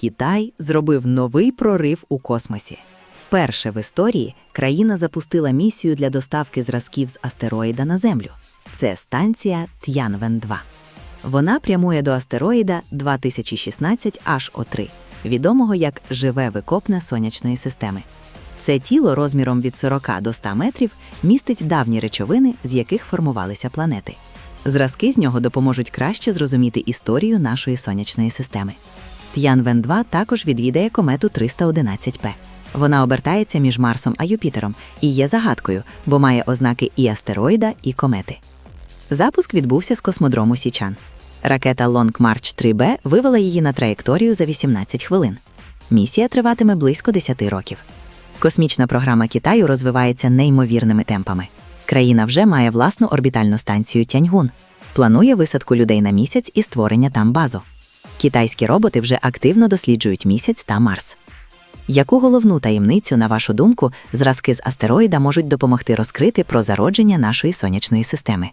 Китай зробив новий прорив у космосі. Вперше в історії країна запустила місію для доставки зразків з астероїда на Землю. Це станція Т'янвен-2. Вона прямує до астероїда 2016 HO3, відомого як живе викопне сонячної системи. Це тіло розміром від 40 до 100 метрів містить давні речовини, з яких формувалися планети. Зразки з нього допоможуть краще зрозуміти історію нашої сонячної системи. Т'янвен 2 також відвідає комету 311П. Вона обертається між Марсом а Юпітером і є загадкою, бо має ознаки і астероїда, і комети. Запуск відбувся з космодрому Січан. Ракета Long March 3B вивела її на траєкторію за 18 хвилин. Місія триватиме близько 10 років. Космічна програма Китаю розвивається неймовірними темпами. Країна вже має власну орбітальну станцію Тяньгун, планує висадку людей на місяць і створення там базу. Китайські роботи вже активно досліджують місяць та Марс. Яку головну таємницю, на вашу думку, зразки з астероїда можуть допомогти розкрити про зародження нашої сонячної системи?